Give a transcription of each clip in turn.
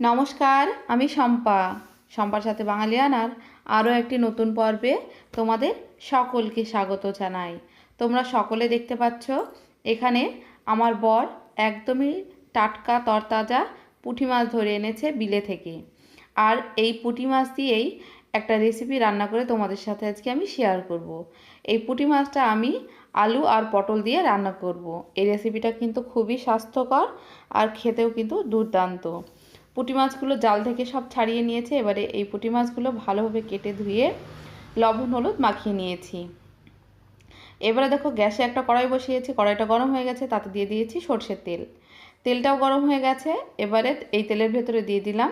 নমস্কার, আমি শম্পা শম্পার সাথে বাঙালিয়ানার আরও একটি নতুন পর্বে তোমাদের সকলকে স্বাগত জানাই তোমরা সকলে দেখতে পাচ্ছ, এখানে আমার বর একদমই টাটকা, তরতাজা পুঁটি মাছ ধরে এনেছে বিলে থেকে আর এই পুঁটি মাছ দিয়েই একটা রেসিপি রান্না করে তোমাদের সাথে আজকে আমি শেয়ার করব। এই পুঁটি মাছটা আমি আলু আর পটল দিয়ে রান্না করব। এই রেসিপিটা কিন্তু খুবই স্বাস্থ্যকর আর খেতেও কিন্তু দুর্দান্ত পুঁটি মাছগুলো জাল থেকে সব ছাড়িয়ে নিয়েছে। এবারে এই পুঁটি মাছগুলো ভালোভাবে কেটে ধুয়ে লবণ, হলুদ মাখিয়ে নিয়েছি। এবারে দেখো গ্যাসে একটা কড়াই বসিয়েছি। কড়াইটা গরম হয়ে গেছে, তাতে দিয়ে দিয়েছি সর্ষের তেল। তেলটাও গরম হয়ে গেছে। এবারে এই তেলের ভেতরে দিয়ে দিলাম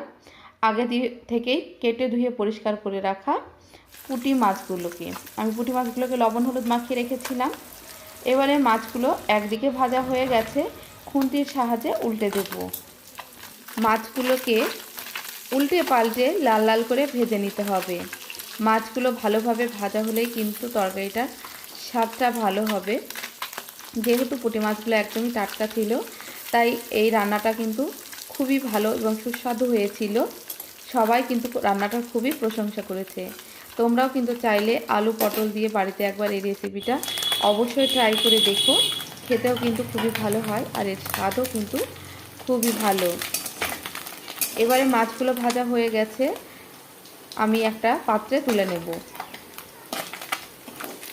আগে দিয়ে থেকেই কেটে ধুয়ে পরিষ্কার করে রাখা পুঁটি মাছগুলোকে। আমি পুঁটি মাছগুলোকে লবণ, হলুদ মাখিয়ে রেখেছিলাম। এবারে মাছগুলো একদিকে ভাজা হয়ে গেছে। খুন্তির সাহায্যে উল্টে দেবো। মাছগুলোকে উল্টে পাল্টে লাল লাল করে ভেজে নিতে হবে। মাছগুলো ভালোভাবে ভাজা হলেই কিন্তু তরকারিটার স্বাদটা ভালো হবে। যেহেতু পুঁটি মাছগুলো একদমই টাটকা ছিল, তাই এই রান্নাটা কিন্তু খুবই ভালো এবং সুস্বাদু হয়েছিল। সবাই কিন্তু রান্নাটার খুবই প্রশংসা করেছে। তোমরাও কিন্তু চাইলে আলু পটল দিয়ে বাড়িতে একবার এই রেসিপিটা অবশ্যই ট্রাই করে দেখো। খেতেও কিন্তু খুবই ভালো হয় আর এর স্বাদও কিন্তু খুবই ভালো। এবারে মাছগুলো ভাজা হয়ে গেছে। আমি একটা পাত্রে তুলে নেব।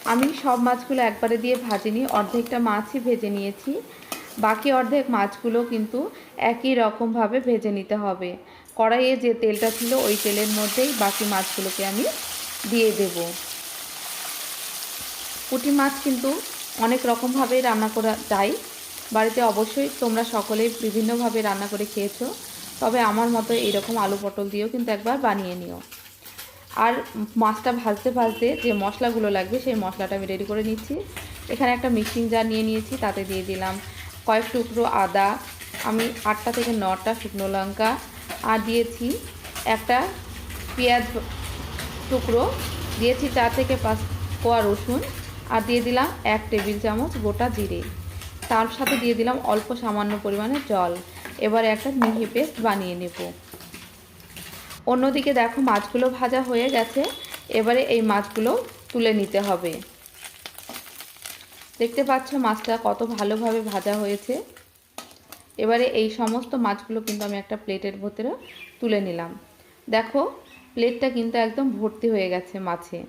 আমি সব মাছগুলো একবারে দিয়ে ভাজিনি, অর্ধেকটা মাছই ভেজে নিয়েছি। বাকি অর্ধেক মাছগুলো কিন্তু একই রকমভাবে ভেজে নিতে হবে। কড়াইয়ে যে তেলটা ছিল, ওই তেলের মধ্যেই বাকি মাছগুলোকে আমি দিয়ে দেব। পুঁটি মাছ কিন্তু অনেক রকমভাবেই রান্না করা যায়। বাড়িতে অবশ্যই তোমরা সকলেই বিভিন্নভাবে রান্না করে খেয়েছো। তবে আমার মতো এইরকম আলু পটল দিয়েও কিন্তু একবার বানিয়ে নিও। আর মাছটা ভাজতে ভাজতে যে মশলাগুলো লাগবে সেই মশলাটা আমি রেডি করে নিচ্ছি। এখানে একটা মিক্সিং জার নিয়ে নিয়েছি, তাতে দিয়ে দিলাম কয়েক টুকরো আদা, আমি আটটা থেকে নটা শুকনো লঙ্কা, আর দিয়েছি একটা পেঁয়াজ টুকরো, দিয়েছি চার থেকে পাঁচ কোয়া রসুন, আর দিয়ে দিলাম এক টেবিল চামচ গোটা জিরে। তার সাথে দিয়ে দিলাম অল্প সামান্য পরিমাণে জল। এবারে একটা মিহি পেস্ট বানিয়ে নেব। অন্যদিকে দেখো মাছগুলো ভাজা হয়ে গেছে। এবারে এই মাছগুলো তুলে নিতে হবে। দেখতে পাচ্ছ মাছটা কত ভালোভাবে ভাজা হয়েছে। এবারে এই সমস্ত মাছগুলো কিন্তু আমি একটা প্লেটের ভেতরে তুলে নিলাম। দেখো, প্লেটটা কিন্তু একদম ভর্তি হয়ে গেছে মাছে।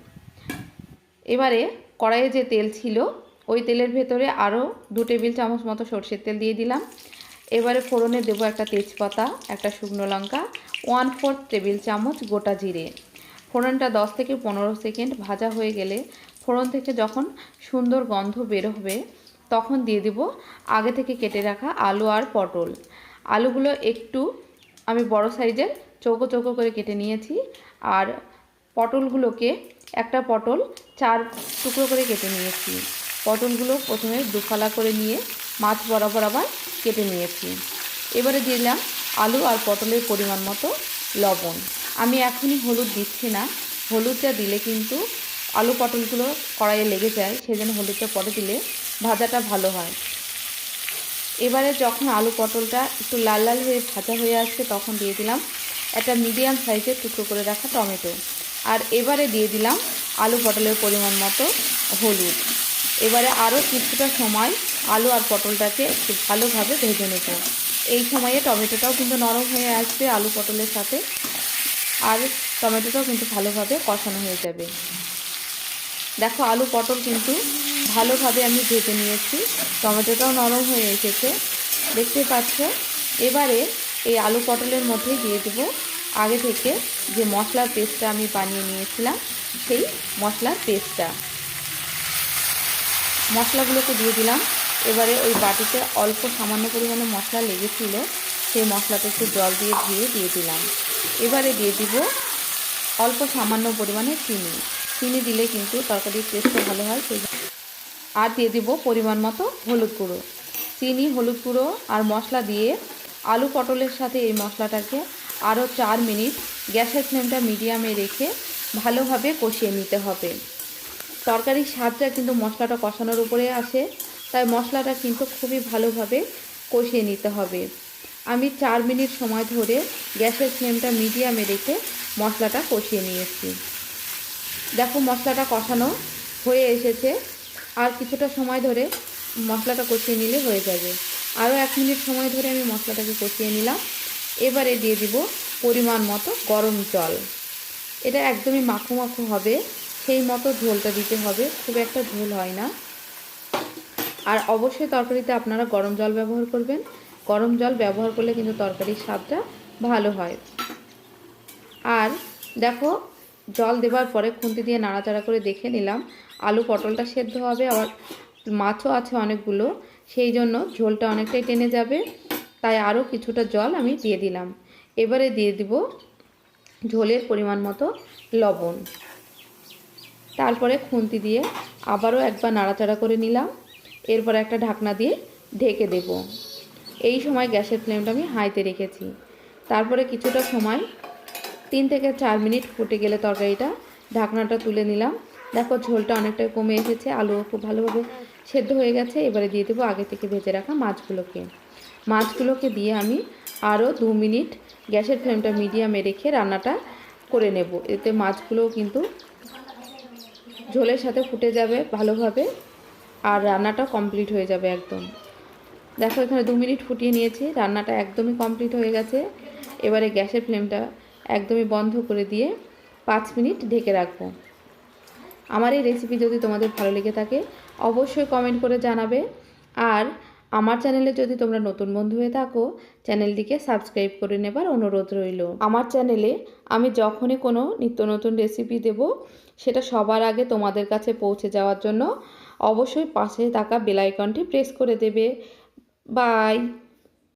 এবারে কড়াইয়ে যে তেল ছিল, ওই তেলের ভেতরে আরও দু টেবিল চামচ মতো সর্ষের তেল দিয়ে দিলাম। এবারে ফোড়নে দেবো একটা তেজপাতা, একটা শুকনো লঙ্কা ওয়ান ফোর্থ টেবিল চামচ গোটা জিরে। ফোড়নটা দশ থেকে পনেরো সেকেন্ড ভাজা হয়ে গেলে ফোড়ন থেকে যখন সুন্দর গন্ধ বের হবে, তখন দিয়ে দেব আগে থেকে কেটে রাখা আলু আর পটল। আলুগুলো একটু, আমি বড় সাইজের চৌকো চৌকো করে কেটে নিয়েছি, আর পটলগুলোকে একটা পটল চার টুকরো করে কেটে নিয়েছি। পটলগুলো প্রথমে দুফালা করে নিয়ে মাছ বরাবর আবার কেটে নিয়েছি। এবারে দিলাম আলু আর পটলের পরিমাণ মতো লবণ। আমি এখনই হলুদ দিচ্ছি না। হলুদটা দিলে কিন্তু আলু পটলগুলো কড়াইয়ে লেগে যায় সেই জন্য হলুদটা পরে দিলে ভাজাটা ভালো হয়। এবারে যখন আলু পটলটা একটু লাল লাল হয়ে ভাজা হয়ে আসছে, তখন দিয়ে দিলাম একটা মিডিয়াম সাইজের টুকরো করে রাখা টমেটো। আর এবারে দিয়ে দিলাম আলু পটলের পরিমাণ মতো হলুদ। এবারে আরও কিছুটা সময় আলু আর পটলটাকে একটু ভালোভাবে ভেজে নেব। এই সময়ে টমেটোটাও কিন্তু নরম হয়ে আসবে আলু পটলের সাথে। আর টমেটোটাও কিন্তু ভালোভাবে কষানো হয়ে যাবে। দেখো আলু পটল কিন্তু ভালোভাবে আমি ভেজে নিয়েছি। টমেটোটাও নরম হয়ে এসেছে। দেখতে পাচ্ছ? এবারে এই আলু পটলের মধ্যেই দিয়ে দেবো। আগে থেকে যে মশলার পেস্টটা আমি বানিয়ে নিয়েছিলাম, সেই মশলার পেস্টটা। মশলাগুলোকে দিয়ে দিলাম। এবারে ওই বাটিতে অল্প সামান্য পরিমাণে মশলা লেগেছিল, সেই মশলাটা একটু জল দিয়ে ধুয়ে দিয়ে দিলাম। এবারে দিয়ে দিব অল্প সামান্য পরিমাণে চিনি। চিনি দিলে কিন্তু তরকারির টেস্টটা ভালো হয়, সেই আর দিয়ে দিব পরিমাণ মতো হলুদ গুঁড়ো। চিনি, হলুদ গুঁড়ো আর মশলা দিয়ে আলু পটলের সাথে এই মশলাটাকে আরও চার মিনিট গ্যাসের ফ্লেমটা মিডিয়ামে রেখে ভালোভাবে কষিয়ে নিতে হবে। তরকারির স্বাদটা কিন্তু মশলাটা কষানোর উপরে আসে। তাই মশলাটা কিন্তু খুবই ভালোভাবে কষিয়ে নিতে হবে। আমি চার মিনিট সময় ধরে গ্যাসের ফ্লেমটা মিডিয়ামে রেখে মশলাটা কষিয়ে নিয়েছি। দেখো মশলাটা কষানো হয়ে এসেছে। আর কিছুটা সময় ধরে মশলাটা কষিয়ে নিলে হয়ে যাবে। আরও এক মিনিট সময় ধরে আমি মশলাটাকে কষিয়ে নিলাম। এবারে দিয়ে দিব পরিমাণ মতো গরম জল। এটা একদমই মাখো মাখো হবে। সেই মতো ঝোলটা দিতে হবে। খুব একটা ঝোল হয় না। আর অবশ্যই তরকারিতে আপনারা গরম জল ব্যবহার করবেন। গরম জল ব্যবহার করলে কিন্তু তরকারির স্বাদটা ভালো হয়। আর দেখো, জল দেওয়ার পরে খুন্তি দিয়ে নাড়াচাড়া করে দেখে নিলাম। আলু পটলটা সেদ্ধ হবে, আবার মাছও আছে অনেকগুলো। সেই জন্য ঝোলটা অনেকটাই টেনে যাবে। তাই আরও কিছুটা জল আমি দিয়ে দিলাম। এবারে দিয়ে দিব ঝোলের পরিমাণ মতো লবণ। তারপরে খুন্তি দিয়ে আবারও একবার নাড়াচাড়া করে নিলাম। এরপর একটা ঢাকনা দিয়ে ঢেকে দেব। এই সময় গ্যাসের ফ্লেমটা আমি হাইতে রেখেছি। তারপরে কিছুটা সময়, তিন থেকে চার মিনিট ফুটে গেলে তরকারিটা, ঢাকনাটা তুলে নিলাম। দেখো ঝোলটা অনেকটাই কমে এসেছে, আলু খুব ভালোভাবে সেদ্ধ হয়ে গেছে। এবারে দিয়ে দেবো আগে থেকে ভেজে রাখা মাছগুলোকে। মাছগুলোকে দিয়ে আমি আরও দু মিনিট গ্যাসের ফ্লেমটা মিডিয়ামে রেখে রান্নাটা করে নেব। এতে মাছগুলোও কিন্তু ঝোলের সাথে ফুটে যাবে ভালোভাবে। আর রান্নাটা কমপ্লিট হয়ে যাবে একদম। দেখো, এখানে দু মিনিট ফুটিয়ে নিয়েছি, রান্নাটা একদমই কমপ্লিট হয়ে গেছে। এবারে গ্যাসের ফ্লেমটা একদমই বন্ধ করে দিয়ে পাঁচ মিনিট ঢেকে রাখব। আমার এই রেসিপি যদি তোমাদের ভালো লেগে থাকে, অবশ্যই কমেন্ট করে জানাবে। আর আমার চ্যানেলে যদি তোমরা নতুন বন্ধু হয়ে থাকো চ্যানেলটিকে সাবস্ক্রাইব করে নেবার অনুরোধ রইল। আমার চ্যানেলে আমি যখনই কোনো নিত্য নতুন রেসিপি দেব, সেটা সবার আগে তোমাদের কাছে পৌঁছে যাওয়ার জন্য অবশ্যই পাশে থাকা বেলাইকনটি প্রেস করে দেবে। বাই